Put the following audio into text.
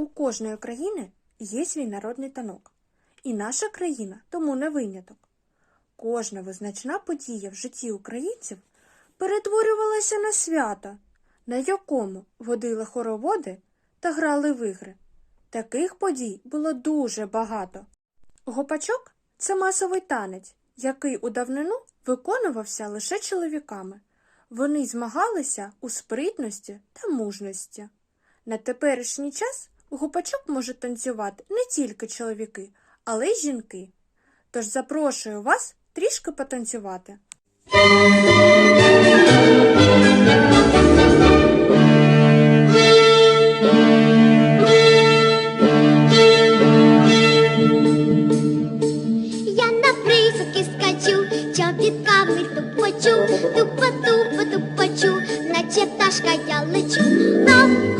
У кожної країни є свій народний танок. І наша країна тому не виняток. Кожна визначна подія в житті українців перетворювалася на свято, на якому водили хороводи та грали в ігри. Таких подій було дуже багато. Гопачок це масовий танець, який у давнину виконувався лише чоловіками. Вони змагалися у спритності та мужності. На теперішній час Гупачок може танцювати не тільки чоловіки, але й жінки. Тож запрошую вас трішки потанцювати. Я на присоки скачу, Чобітками тупочу, тупо тупо тупочу, наче пташка я лечу.